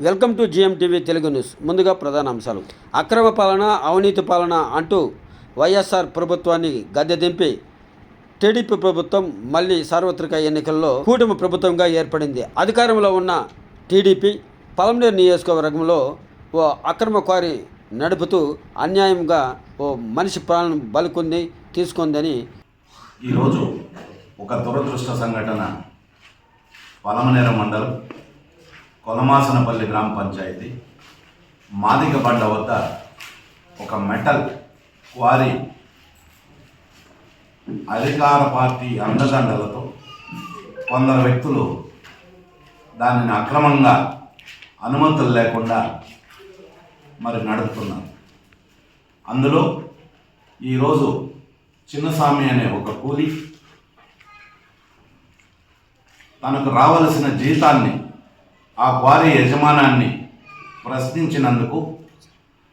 Welcome to GM TV Telugu news. ముందుగా ప్రధాన అంశాలు. అక్రమ పాలన అవినీతి పాలన అంటూ వైఎస్ఆర్ ప్రభుత్వాన్ని గద్దె దింపి టీడీపీ ప్రభుత్వం మళ్ళీ సార్వత్రిక ఎన్నికల్లో కూటమి ప్రభుత్వంగా ఏర్పడింది. అధికారంలో ఉన్న టీడీపీ పలమనేరు నియోజకవర్గంలో ఓ అక్రమ క్వారీ నడుపుతూ అన్యాయంగా ఓ మనిషి ప్రాణం బలుకుంది తీసుకుందని ఈరోజు ఒక దురదృష్ట సంఘటన పలమనేర మండలం కొలమాసనపల్లి గ్రామ పంచాయతీ మాదిగబండ వద్ద ఒక మెటల్ క్వారీ అధికార పార్టీ అండదండలతో కొందరు వ్యక్తులు దానిని అక్రమంగా అనుమతులు లేకుండా మరి నడుపుతున్నారు. అందులో ఈరోజు చిన్నస్వామి అనే ఒక కూలి తనకు రావలసిన జీతాన్ని ఆ క్వారీ యజమానాన్ని ప్రశ్నించినందుకు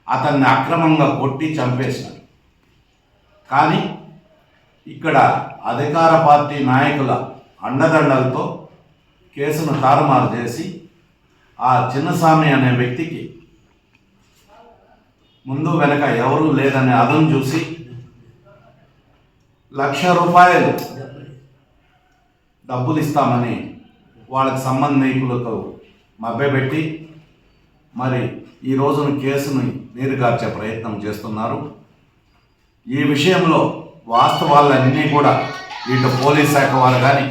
అతన్ని అక్రమంగా కొట్టి చంపేశారు. కానీ ఇక్కడ అధికార పార్టీ నాయకుల అండదండలతో కేసును తారుమారు చేసి ఆ చిన్నస్వామి అనే వ్యక్తికి ముందు వెనక ఎవరూ లేదనే అదం చూసి లక్ష రూపాయలు డబ్బులు ఇస్తామని వాళ్ళకి సంబంధికులతో మభ్యపెట్టి మరి ఈ రోజున కేసును నీరుగార్చే ప్రయత్నం చేస్తున్నారు. ఈ విషయంలో వాస్తవాలన్నీ కూడా ఇటు పోలీస్ శాఖ వాళ్ళు కానీ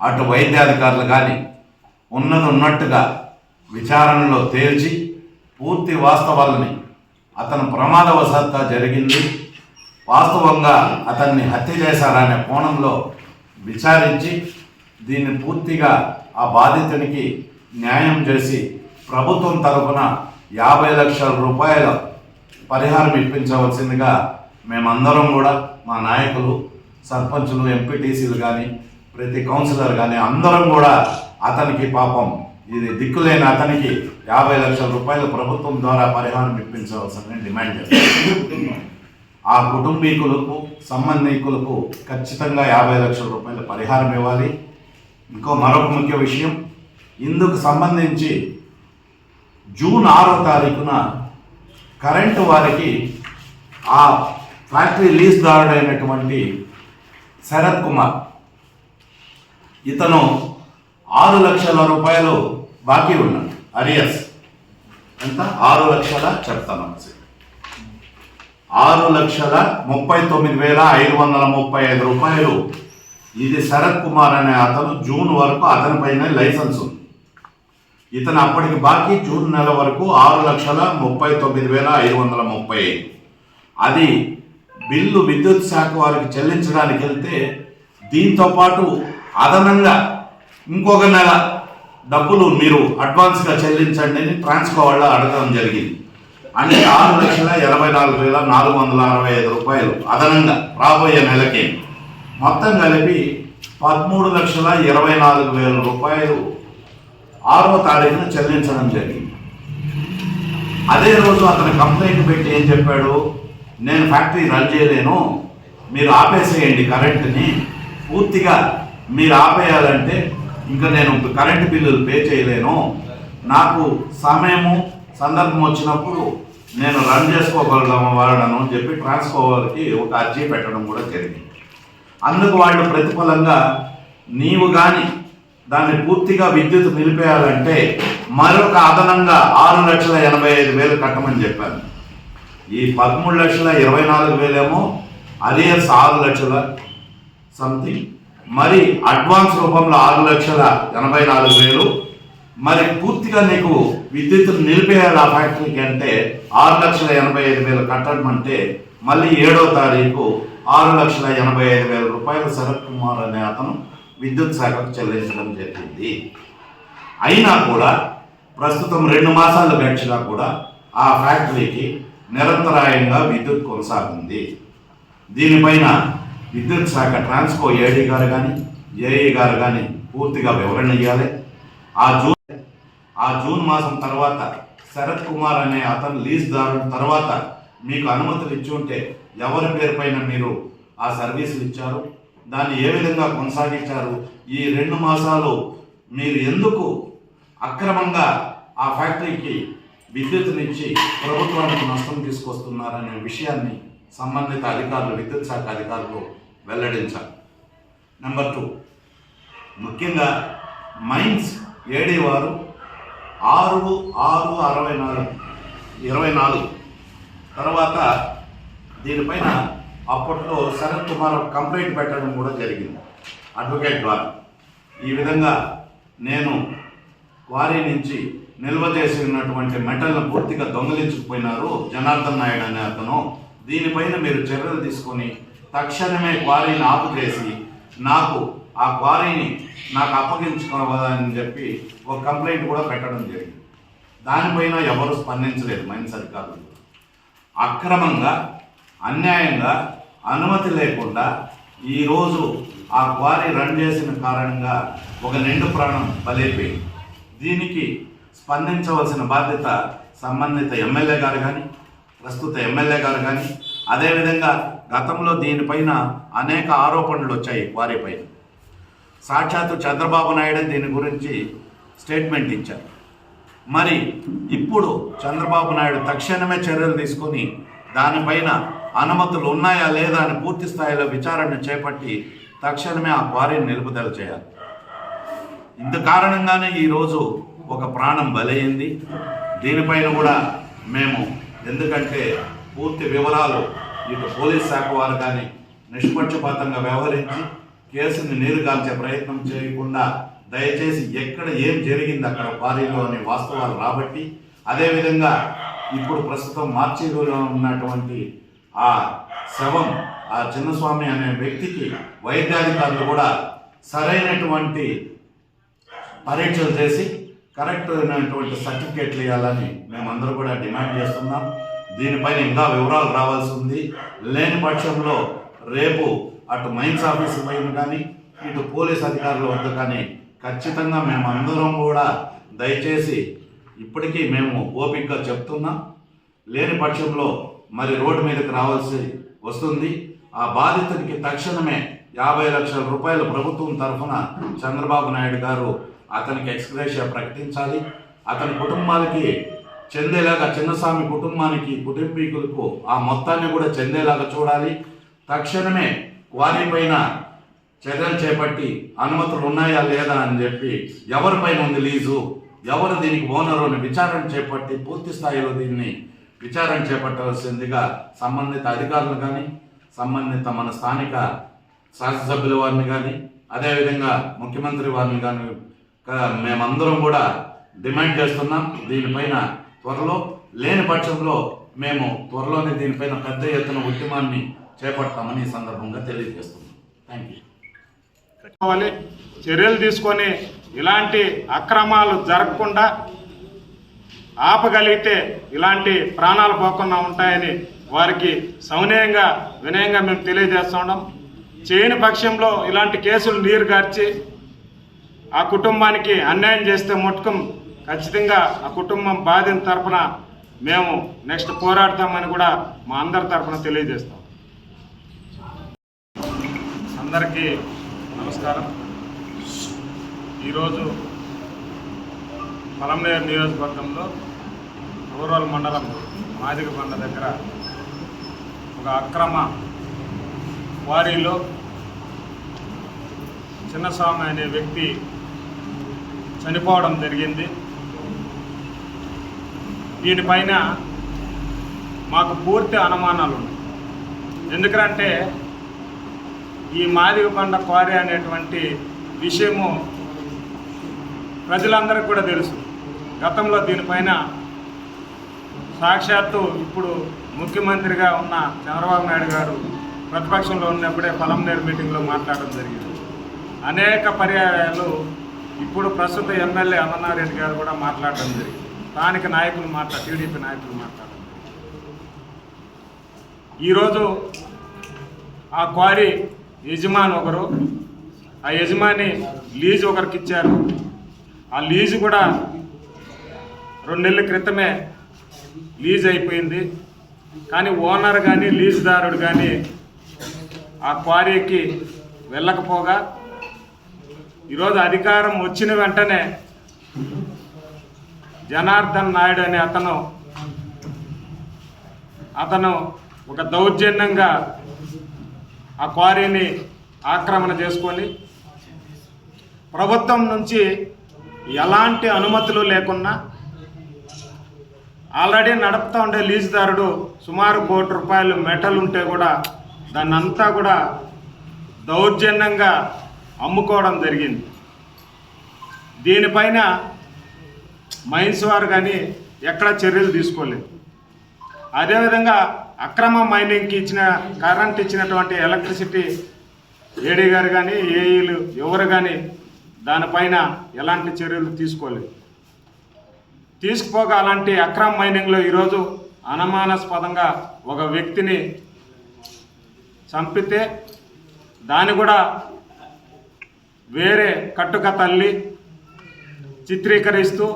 అటు వైద్యాధికారులు కానీ ఉన్నది ఉన్నట్టుగా విచారణలో తేల్చి పూర్తి వాస్తవాలని అతను ప్రమాదవశాత్త జరిగింది. వాస్తవంగా అతన్ని హత్య చేశారనే కోణంలో విచారించి దీన్ని పూర్తిగా ఆ బాధితునికి న్యాయం చేసి ప్రభుత్వం తరఫున యాభై లక్షల రూపాయల పరిహారం ఇప్పించవలసిందిగా మేమందరం కూడా మా నాయకులు సర్పంచులు ఎంపీటీసీలు కానీ ప్రతి కౌన్సిలర్ కానీ అందరం కూడా అతనికి పాపం ఇది దిక్కులేని అతనికి యాభై లక్షల రూపాయలు ప్రభుత్వం ద్వారా పరిహారం ఇప్పించవలసిందని డిమాండ్ చేస్తాం ఆ కుటుంబీకులకు సంబంధికులకు ఖచ్చితంగా యాభై లక్షల రూపాయల పరిహారం ఇవ్వాలి. ఇంకో మరొక ముఖ్య విషయం ఇందుకు సంబంధించి జూన్ ఆరో తారీఖున కరెంటు వారికి ఆ ఫ్యాక్టరీ లీజ్దారుడైనటువంటి శరత్ కుమార్ ఇతను ఆరు లక్షల రూపాయలు బాకీ ఉన్నాడు అరియస్. ఎంత? ఆరు లక్షల చెప్తాను. ఆరు లక్షల ముప్పై తొమ్మిది వేల ఐదు వందల ముప్పై ఐదు రూపాయలు. ఇది శరత్ కుమార్ అనే అతను జూన్ వరకు అతని పైన లైసెన్స్. ఉంది ఇతను అప్పటికి బాకీ జూన్ నెల వరకు ఆరు లక్షల ముప్పై తొమ్మిది వేల ఐదు వందల ముప్పై. ఐదు అది బిల్లు విద్యుత్ శాఖ వారికి చెల్లించడానికి వెళ్తే దీంతో పాటు అదనంగా ఇంకొక నెల డబ్బులు మీరు అడ్వాన్స్గా చెల్లించండి అని ట్రాన్స్కో వాళ్ళ అడగడం జరిగింది. అంటే ఆరు లక్షల ఎనభై నాలుగు వేల నాలుగు వందల అరవై ఐదు రూపాయలు అదనంగా రాబోయే నెలకి. మొత్తం కలిపి పదమూడు లక్షల ఇరవై నాలుగు వేల రూపాయలు ఆరో తారీఖున చెల్లించడం జరిగింది. అదే రోజు అతను కంప్లైంట్ పెట్టి ఏం చెప్పాడు? నేను ఫ్యాక్టరీ రన్ చేయలేను మీరు ఆపేసేయండి కరెంటుని. పూర్తిగా మీరు ఆపేయాలంటే ఇంకా నేను కరెంటు బిల్లులు పే చేయలేను. నాకు సమయము సందర్భం వచ్చినప్పుడు నేను రన్ చేసుకోగలను వాళ్ళను అని చెప్పి ట్రాన్స్ఫోవర్కి ఒక అర్జీ పెట్టడం కూడా జరిగింది. అందుకు వాళ్ళు ప్రతిఫలంగా నీవు కానీ దాన్ని పూర్తిగా విద్యుత్ నిలిపేయాలంటే మరొక అదనంగా ఆరు లక్షల ఎనభై ఐదు వేలు కట్టమని చెప్పాను. ఈ పదమూడు లక్షల ఇరవై నాలుగు వేలేమో అరియర్స్ ఆరు లక్షల సంథింగ్ మరి అడ్వాన్స్ రూపంలో ఆరు లక్షల ఎనభై నాలుగు వేలు మరి పూర్తిగా నీకు విద్యుత్ నిలిపేయాలి ఆ ఫ్యాక్టరీకి అంటే ఆరు లక్షల ఎనభై ఐదు వేలు కట్టడం అంటే మళ్ళీ ఏడో తారీఖు ఆరు లక్షల ఎనభై ఐదు వేల రూపాయలు శరత్ కుమార్ అనే అతను విద్యుత్ శాఖకు చెల్లించడం జరిగింది. అయినా కూడా ప్రస్తుతం రెండు మాసాలు గడిచినా కూడా ఆ ఫ్యాక్టరీకి నిరంతరాయంగా విద్యుత్ కొనసాగింది దీనిపైన విద్యుత్ శాఖ ట్రాన్స్కో ఏడీ గారు కానీ ఏఈ గారు కానీ పూర్తిగా వివరణ ఇవ్వాలి ఆ జూన్ ఆ జూన్ మాసం తర్వాత శరత్ కుమార్ అనే అతను లీజ్దారుడు తర్వాత మీకు అనుమతులు ఇచ్చి ఉంటే ఎవరి పేరుపైన మీరు ఆ సర్వీసులు ఇచ్చారు? దాన్ని ఏ విధంగా కొనసాగించారు? ఈ రెండు మాసాలు మీరు ఎందుకు అక్రమంగా ఆ ఫ్యాక్టరీకి విద్యుత్నిచ్చి ప్రభుత్వానికి నష్టం తీసుకొస్తున్నారనే విషయాన్ని సంబంధిత అధికారులు విద్యుత్ శాఖ అధికారులు వెల్లడించారు. నెంబర్ టూ ముఖ్యంగా మైన్స్ ఏడీ వారు ఆరు ఆరు అరవై నాలుగు ఇరవై నాలుగు. తర్వాత దీనిపైన అప్పట్లో శరత్ కుమార్ కంప్లైంట్ పెట్టడం కూడా జరిగింది. అడ్వకేట్ ద్వారా. ఈ విధంగా నేను క్వారీ నుంచి నిల్వ చేసి ఉన్నటువంటి మెటల్ను పూర్తిగా దొంగలించుకుపోయినారు జనార్దన్ నాయుడు అనే అతను. దీనిపైన మీరు చర్యలు తీసుకొని తక్షణమే క్వారీని ఆపు చేసి నాకు ఆ క్వారీని నాకు అప్పగించుకోవాలని చెప్పి ఒక కంప్లైంట్ కూడా పెట్టడం జరిగింది. దానిపైన ఎవరు స్పందించలేదు మైన్స్ అధికారులు అక్రమంగా అన్యాయంగా అనుమతి లేకుండా ఈరోజు ఆ క్వారీ రన్ చేసిన కారణంగా ఒక నిండు ప్రాణం బలైపోయింది. దీనికి స్పందించవలసిన బాధ్యత సంబంధిత ఎమ్మెల్యే గారు కానీ ప్రస్తుత ఎమ్మెల్యే గారు కానీ అదేవిధంగా గతంలో దీనిపైన అనేక ఆరోపణలు వచ్చాయి క్వారీ పైన. సాక్షాత్తు చంద్రబాబు నాయుడు దీని గురించి స్టేట్మెంట్ ఇచ్చారు. మరి ఇప్పుడు చంద్రబాబు నాయుడు తక్షణమే చర్యలు తీసుకొని దానిపైన అనుమతులు ఉన్నాయా లేదా అని పూర్తి స్థాయిలో విచారణ చేపట్టి తక్షణమే ఆ క్వారీని నిలుపుదల చేయాలి. ఇంత కారణంగానే ఈరోజు ఒక ప్రాణం బలైంది. దీనిపైన కూడా మేము ఎందుకంటే పూర్తి వివరాలు ఇటు పోలీస్ శాఖ వారు కానీ నిష్పక్షపాతంగా వ్యవహరించి కేసుని నీరుగాల్చే ప్రయత్నం చేయకుండా దయచేసి ఎక్కడ ఏం జరిగింది అక్కడ క్వారీలో అనే వాస్తవాలు రాబట్టి అదేవిధంగా ఇప్పుడు ప్రస్తుతం మార్చిలో ఉన్నటువంటి ఆ శవం ఆ చిన్నస్వామి అనే వ్యక్తికి వైద్యాధికారులు కూడా సరైనటువంటి పరీక్షలు చేసి కరెక్ట్ అయినటువంటి సర్టిఫికేట్లు ఇవ్వాలని మేమందరూ కూడా డిమాండ్ చేస్తున్నాం. దీనిపైన ఇంకా వివరాలు రావాల్సి ఉంది. లేని పక్షంలో రేపు అటు మైన్స్ ఆఫీస్ పైన కానీ ఇటు పోలీస్ అధికారుల వద్ద కానీ ఖచ్చితంగా మేమందరం కూడా దయచేసి ఇప్పటికీ మేము ఓపికగా చెప్తున్నాం. లేని పక్షంలో మరి రోడ్డు మీదకి రావాల్సి వస్తుంది. ఆ బాధితునికి తక్షణమే యాభై లక్షల రూపాయలు ప్రభుత్వం తరఫున చంద్రబాబు నాయుడు గారు అతనికి ఎక్స్గ్రేషియా ప్రకటించాలి. అతని కుటుంబానికి చెందేలాగా చిన్నస్వామి కుటుంబానికి కుటుంబీకులకు ఆ మొత్తాన్ని కూడా చెందేలాగా చూడాలి. తక్షణమే క్వారీ పైన చర్యలు చేపట్టి అనుమతులు ఉన్నాయా లేదా అని చెప్పి ఎవరిపైన ఉంది లీజు? ఎవరు దీనికి ఓనరు అని విచారణ చేపట్టి పూర్తి స్థాయిలో దీన్ని విచారణ చేపట్టవలసిందిగా సంబంధిత అధికారులు కానీ సంబంధిత మన స్థానిక శాసనసభ్యుల వారిని కానీ అదేవిధంగా ముఖ్యమంత్రి వారిని కానీ మేమందరం కూడా డిమాండ్ చేస్తున్నాం. దీనిపైన త్వరలో లేని పక్షంలో మేము త్వరలోనే దీనిపైన పెద్ద ఎత్తున ఉద్యమాన్ని చేపడతామని ఈ సందర్భంగా తెలియజేస్తున్నాం. థ్యాంక్ యూ చర్యలు తీసుకొని ఇలాంటి అక్రమాలు జరగకుండా ఆపగలిగితే ఇలాంటి ప్రాణాలు పోకుండా ఉంటాయని వారికి సౌనీయంగా వినయంగా మేము తెలియజేస్తున్నాం చేయని పక్షంలో ఇలాంటి కేసులు నీరు గార్చి ఆ కుటుంబానికి అన్యాయం చేస్తే ముట్టుకం ఖచ్చితంగా ఆ కుటుంబం బాధిన తరపున మేము నెక్స్ట్ పోరాడతామని కూడా మా అందరి తరఫున తెలియజేస్తాం. అందరికీ నమస్కారం. ఈరోజు పలంనేరు నియోజకవర్గంలో రూరల్ మండలం మాదిగబండ దగ్గర ఒక అక్రమ వారీలో చిన్నస్వామి అనే వ్యక్తి చనిపోవడం జరిగింది. దీనిపైన మాకు పూర్తి అనుమానాలు ఉన్నాయి ఎందుకంటే ఈ మాదిగబండ క్వారీ అనేటువంటి విషయము ప్రజలందరికీ కూడా తెలుసు. గతంలో దీనిపైన సాక్షాత్తు ఇప్పుడు ముఖ్యమంత్రిగా ఉన్న చంద్రబాబు నాయుడు గారు ప్రతిపక్షంలో ఉన్నప్పుడే పలంనేరు మీటింగ్లో మాట్లాడడం జరిగింది. అనేక పర్యాయాలు ఇప్పుడు ప్రస్తుత ఎమ్మెల్యే అమర్నారెడ్డి గారు కూడా మాట్లాడడం జరిగింది. స్థానిక నాయకులు మాట్లా టీడీపీ నాయకులు మాట్లాడడం ఈరోజు ఆ క్వారీ యజమాని ఒకరు ఆ యజమాని లీజు ఒకరికి ఇచ్చారు. ఆ లీజు కూడా రెండు నెలల క్రితమే లీజ్ అయిపోయింది. కానీ ఓనర్ కానీ లీజుదారుడు కానీ ఆ క్వారీకి వెళ్ళకపోగా ఈరోజు అధికారం వచ్చిన వెంటనే జనార్దన్ నాయుడు అనే అతను అతను ఒక దౌర్జన్యంగా ఆ క్వారీని ఆక్రమణ చేసుకొని ప్రభుత్వం నుంచి ఎలాంటి అనుమతులు లేకున్నా ఆల్రెడీ నడుపుతూ ఉండే లీజుదారుడు సుమారు కోటి రూపాయలు మెటల్ ఉంటే కూడా దాన్ని అంతా కూడా దౌర్జన్యంగా అమ్ముకోవడం జరిగింది. దీనిపైన మైన్స్ వారు కానీ ఎక్కడ చర్యలు తీసుకోలేదు. అదేవిధంగా అక్రమ మైనింగ్కి ఇచ్చిన కరెంట్ ఇచ్చినటువంటి ఎలక్ట్రిసిటీ ఏడీ గారు కానీ ఏఈలు ఎవరు కానీ దానిపైన ఎలాంటి చర్యలు తీసుకోలేదు. తీసుకుపోగా అలాంటి అక్రమ్ మైనింగ్లో ఈరోజు అనుమానాస్పదంగా ఒక వ్యక్తిని చంపితే దాన్ని కూడా వేరే కట్టుక తల్లి చిత్రీకరిస్తూ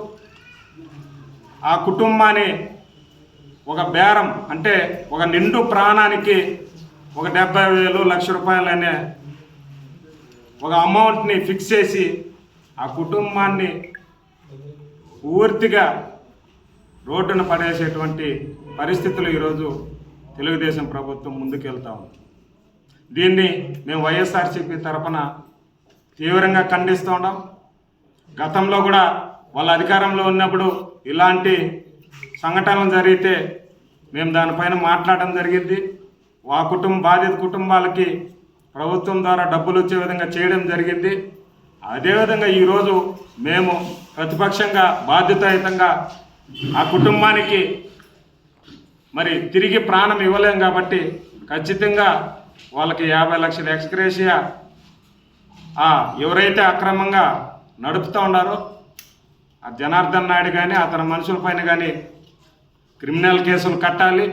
ఆ కుటుంబాన్ని ఒక బేరం అంటే ఒక నిండు ప్రాణానికి ఒక డెబ్బై వేలు లక్ష రూపాయలు అనే ఒక అమౌంట్ని ఫిక్స్ చేసి ఆ కుటుంబాన్ని పూర్తిగా రోడ్డున పడేసేటువంటి పరిస్థితులు ఈరోజు తెలుగుదేశం ప్రభుత్వం ముందుకెళ్తా ఉంది. దీన్ని మేము వైఎస్ఆర్సీపీ తరఫున తీవ్రంగా ఖండిస్తూ ఉన్నాం. గతంలో కూడా వాళ్ళ అధికారంలో ఉన్నప్పుడు ఇలాంటి సంఘటనలు జరిగితే మేము దానిపైన మాట్లాడడం జరిగింది. ఆ కుటుంబ బాధిత కుటుంబాలకి ప్రభుత్వం ద్వారా డబ్బులు వచ్చే విధంగా చేయడం జరిగింది. అదేవిధంగా ఈరోజు మేము ప్రతిపక్షంగా బాధ్యతాయుతంగా ఆ కుటుంబానికి మరి తిరిగి ప్రాణం ఇవ్వలేం కాబట్టి ఖచ్చితంగా వాళ్ళకి యాభై లక్షల ఎక్స్గ్రేషియా ఆ ఎవరైతే అక్రమంగా నడుపుతూ ఉన్నారో ఆ జనార్దన్ నాయుడు కానీ అతని మనుషులపైన కానీ క్రిమినల్ కేసులు కట్టాలి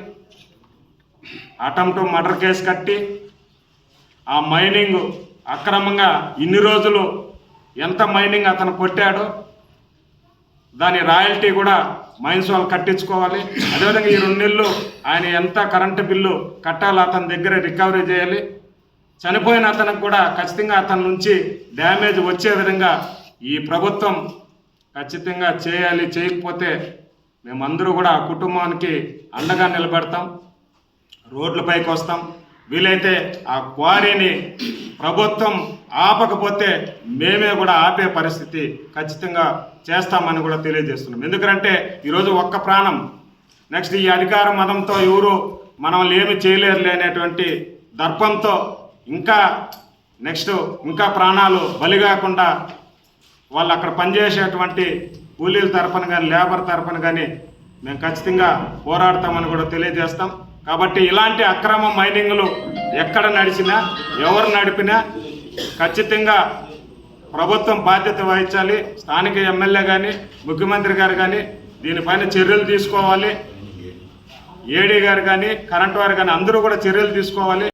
అటెంప్ట్ మర్డర్ కేసు కట్టి ఆ మైనింగ్ అక్రమంగా ఇన్ని రోజులు ఎంత మైనింగ్ అతను కొట్టాడో దాని రాయల్టీ కూడా మైన్స్ వాళ్ళు కట్టించుకోవాలి. అదేవిధంగా ఈ రెండు నెలలు ఆయన ఎంత కరెంటు బిల్లు కట్టాలో అతని దగ్గర రికవరీ చేయాలి. చనిపోయిన అతనికి కూడా ఖచ్చితంగా అతని నుంచి డ్యామేజ్ వచ్చే విధంగా ఈ ప్రభుత్వం ఖచ్చితంగా చేయాలి చేయకపోతే మేమందరూ కూడా కుటుంబానికి అండగా నిలబెడతాం రోడ్లపైకి వస్తాం. వీలైతే ఆ క్వారీని ప్రభుత్వం ఆపకపోతే మేమే కూడా ఆపే పరిస్థితి ఖచ్చితంగా చేస్తామని కూడా తెలియజేస్తున్నాం. ఎందుకంటే ఈరోజు ఒక్క ప్రాణం. నెక్స్ట్ ఈ అధికార మతంతో ఎవరు మనల్ని ఏమి చేయలేరులే అనేటువంటి దర్పంతో ఇంకా నెక్స్ట్ ఇంకా ప్రాణాలు బలి కాకుండా వాళ్ళు అక్కడ పనిచేసేటువంటి కూలీల తరఫున కానీ లేబర్ తరఫున కానీ మేము ఖచ్చితంగా పోరాడతామని కూడా తెలియజేస్తాం. కాబట్టి ఇలాంటి అక్రమ మైనింగ్లు ఎక్కడ నడిచినా ఎవరు నడిపినా ఖచ్చితంగా ప్రభుత్వం బాధ్యత వహించాలి. స్థానిక ఎమ్మెల్యే కానీ ముఖ్యమంత్రి గారు కానీ దీనిపైన చర్యలు తీసుకోవాలి. ఏడీ గారు కానీ కరెంట్ వారు కానీ అందరూ కూడా చర్యలు తీసుకోవాలి.